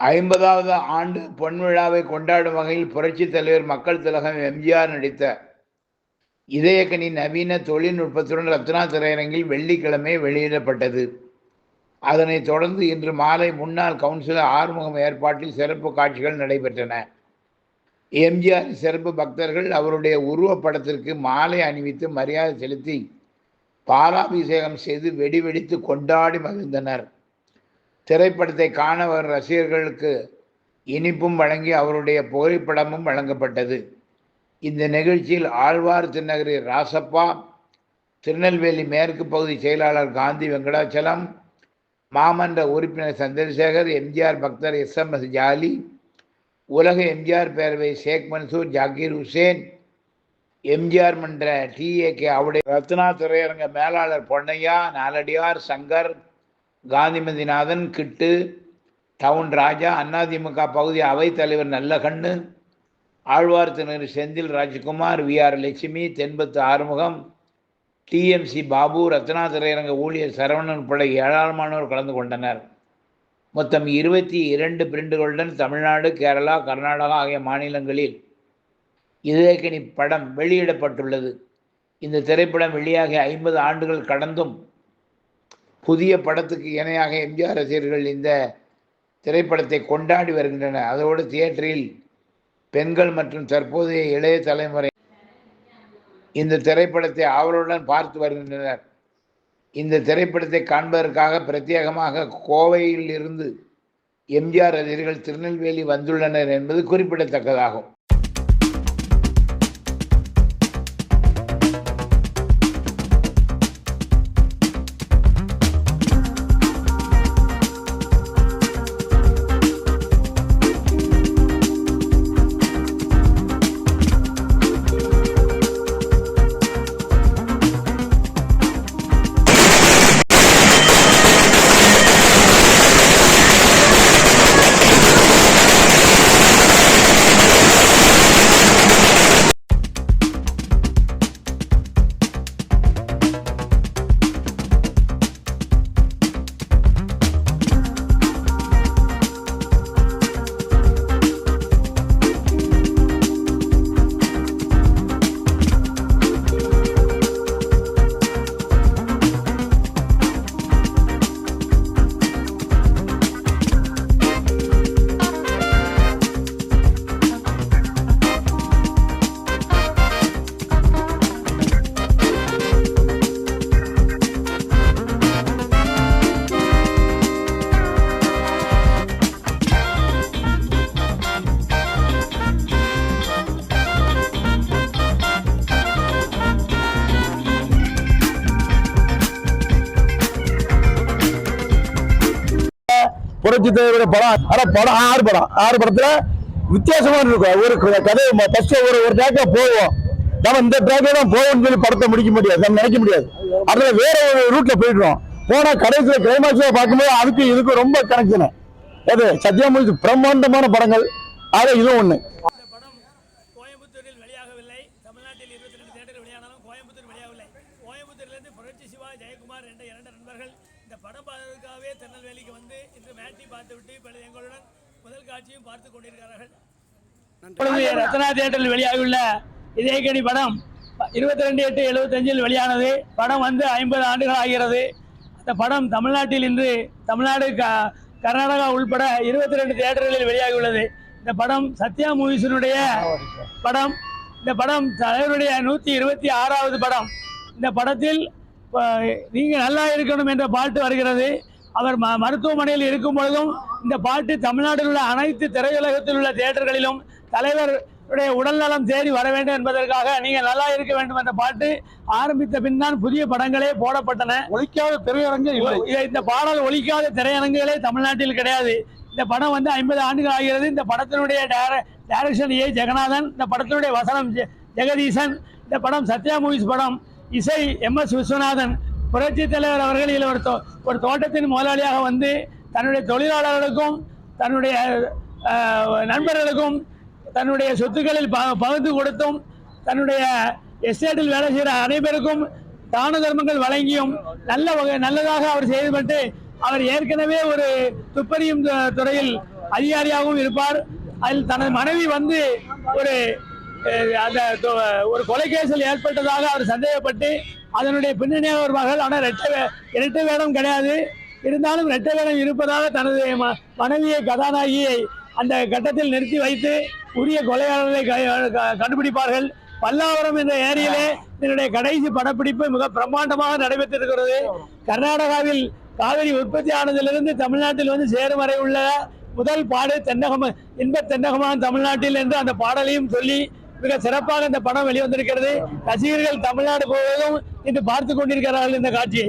ஐம்பதாவது ஆண்டு பொன்விழாவை கொண்டாடும் வகையில் புரட்சித் தலைவர் மக்கள் திலகம் எம்ஜிஆர் நடித்த இதயக்கனி நவீன தொழில்நுட்பத்துடன் ரத்னா திரையரங்கில் வெள்ளிக்கிழமை வெளியிடப்பட்டது. அதனைத் தொடர்ந்து இன்று மாலை முன்னாள் கவுன்சிலர் ஆறுமுகம் ஏற்பாட்டில் சிறப்பு காட்சிகள் நடைபெற்றன. எம்ஜிஆர் சிறப்பு பக்தர்கள் அவருடைய உருவப்படத்திற்கு மாலை அணிவித்து மரியாதை செலுத்தி பாலாபிஷேகம் செய்து வெடி வெடித்து கொண்டாடி மகிழ்ந்தனர். திரைப்படத்தை காண வரும் ரசிகர்களுக்கு இனிப்பும் வழங்கி அவருடைய புகைப்படமும் வழங்கப்பட்டது. இந்த நிகழ்ச்சியில் ஆழ்வார் திருநகரி ராசப்பா திருநெல்வேலி மேற்கு பகுதி செயலாளர் காந்தி வெங்கடாச்சலம் மாமன்ற உறுப்பினர் சந்திரசேகர் எம்ஜிஆர் பக்தர் எஸ் எம் எஸ் ஜாலி உலக எம்ஜிஆர் பேரவை ஷேக் மன்சூர் ஜாகீர் ஹுசேன் எம்ஜிஆர் மன்ற டிஏகே அவருடைய ரத்னா திரையரங்க மேலாளர் பொன்னையா நாலடியார் சங்கர் காந்திமதிநாதன் கிட்டு டவுன் ராஜா அதிமுக பகுதி அவைத்தலைவர் Nallakannu Alwar திணறு Senthil Rajkumar V R Lakshmi Thenpathu Arumugam TMC Babu Ratna திரையரங்க ஊழியர் சரவணன் உட்பட ஏராளமானோர் கலந்து கொண்டனர். மொத்தம் இருபத்தி இரண்டு பிரிண்டுகளுடன் தமிழ்நாடு கேரளா கர்நாடகா ஆகிய மாநிலங்களில் இதயக்கனி படம் வெளியிடப்பட்டுள்ளது. இந்த திரைப்படம் வெளியாகி ஐம்பது ஆண்டுகள் கடந்தும் புதிய படத்துக்கு இணையாக எம்ஜிஆர் ரசிகர்கள் இந்த திரைப்படத்தை கொண்டாடி வருகின்றனர். அதோடு தியேட்டரில் பெண்கள் மற்றும் தற்போதைய இளைய தலைமுறை இந்த திரைப்படத்தை ஆவலுடன் பார்த்து வருகின்றனர். இந்த திரைப்படத்தை காண்பதற்காக பிரத்யேகமாக கோவையில் இருந்து எம்ஜிஆர் ரசிகர்கள் திருநெல்வேலி வந்துள்ளனர் என்பது குறிப்பிடத்தக்கதாகும். புரட்சி தலைவரோட படம் ஆனா படம் ஆறு படம். ஆறு படத்துல வித்தியாசமா இருக்கும் ஒரு கதை ஃபர்ஸ்ட் ஒரு ஒரு ட்ராக்ல போவோம். நம்ம இந்த ட்ராக்ல தான் போவோம்னு சொல்லி படத்தை முடிக்க முடியாது. நம்ம நினைக்க முடியாது. அதுல வேற ஒரு ரூட்ல போயிடுவோம் போனா கடைசியில் கிளைமாக்ஸ்ல பார்க்கும்போது அதுக்கு இதுக்கு ரொம்ப கனெக்ஷன் அது சத்யாமூர்த்தி பிரம்மாண்டமான படங்கள். ஆக இதுவும் ஒண்ணு. கோயம்புத்தூரில் வெளியாகவில்லை. தமிழ்நாட்டில் இருபத்தி ரெண்டு தேட்டர் வெளியானாலும் கோயம்புத்தூர் வெளியாகவில்லை. கோயம்புத்தூரிலிருந்து புரட்சி சிவா ஜெயக்குமார் என்ற இரண்டு நண்பர்கள் இந்த படம் பார்ப்பதற்காகவே திருநெல்வேலிக்கு வந்து இன்று மேட்சி பார்த்துவிட்டு இப்பொழுது எங்களுடன் முதல் காட்சியும் பார்த்து கொண்டிருக்கிறார்கள். ரத்னா தியேட்டரில் வெளியாகியுள்ள இதயக்கணி படம் இருபத்தி ரெண்டு எட்டு எழுபத்தஞ்சில் வெளியானது. படம் வந்து ஐம்பது ஆண்டுகள் ஆகிறது. அந்த படம் தமிழ்நாட்டில் இன்று தமிழ்நாடு க கர்நாடகா உள்பட இருபத்தி ரெண்டு தியேட்டர்களில் வெளியாகியுள்ளது. இந்த படம் சத்யா மூவிஸினுடைய படம். இந்த படம் தலைவருடைய நூற்றி இருபத்தி ஆறாவது படம். இந்த படத்தில் நீங்கள் நல்லா இருக்கணும் என்ற பாட்டு வருகிறது. அவர் ம மருத்துவமனையில் இருக்கும் பொழுதும் இந்த பாட்டு தமிழ்நாட்டில் உள்ள அனைத்து திரையுலகத்தில் உள்ள தியேட்டர்களிலும் தலைவருடைய உடல்நலம் தேடி வர வேண்டும் என்பதற்காக நீங்கள் நல்லா இருக்க வேண்டும் என்ற பாட்டு ஆரம்பித்த பின் தான் புதிய படங்களே போடப்பட்டன. ஒழிக்காத திரையரங்கு இந்த பாடல் ஒலிக்காத திரையரங்குகளே தமிழ்நாட்டில் கிடையாது. இந்த படம் வந்து ஐம்பது ஆண்டுகள் ஆகிறது. இந்த படத்தினுடைய டைர- டைரக்ஷன் ஏ. ஜெகநாதன் இந்த படத்தினுடைய வசனம் ஜெகதீசன் இந்த படம் சத்யா மூவிஸ் படம். இசை எம் எஸ் விஸ்வநாதன் புரட்சி தலைவர் அவர்கள் இதில் ஒரு தோ- ஒரு தோட்டத்தின் முதலாளியாக வந்து தன்னுடைய தொழிலாளர்களுக்கும் தன்னுடைய நண்பர்களுக்கும் தன்னுடைய சொத்துக்களில் ப பகிர்ந்து கொடுத்தும் தன்னுடைய எஸ்டேட்டில் வேலை செய்கிற அனைவருக்கும் தான தர்மங்கள் வழங்கியும் நல்ல வகை நல்லதாக அவர் செயல்பட்டு அவர் ஏற்கனவே ஒரு துப்பறியும் துறையில் அதிகாரியாகவும் இருப்பார். அதில் தனது மனைவி வந்து ஒரு அந்த தொ- ஒரு கொலைகேசல் ஏற்பட்டதாக அவர் சந்தேகப்பட்டு அதனுடைய பின்னணியாக ஒரு மகள் ஆனால் ரெட்டை வே- இரட்டை வேடம் கிடையாது. இருந்தாலும் இரட்டை வேடம் இருப்பதாக தனது ம- மனைவியை கதாநாயகியை அந்த கட்டத்தில் நிறுத்தி வைத்து உரிய கொலையாளர்களை க- கண்டுபிடிப்பார்கள். பல்லாவரம் என்ற ஏரியிலே இதனுடைய கடைசி படப்பிடிப்பு மிக பிரம்மாண்டமாக நடைபெற்றிருக்கிறது. கர்நாடகாவில் காவிரி உற்பத்தி ஆனதிலிருந்து தமிழ்நாட்டில் வந்து சேரும் வரை உள்ள முதல் பாடு தென்னகம் இன்ப தென்னகமான தமிழ்நாட்டில் என்று அந்த பாடலையும் சொல்லி மிக சிறப்பாக இந்த படம் வெளிவந்திருக்கிறது. ரசிகர்கள் தமிழ்நாடு முழுவதும் இன்று பார்த்து கொண்டிருக்கிறார்கள் இந்த காட்சியை.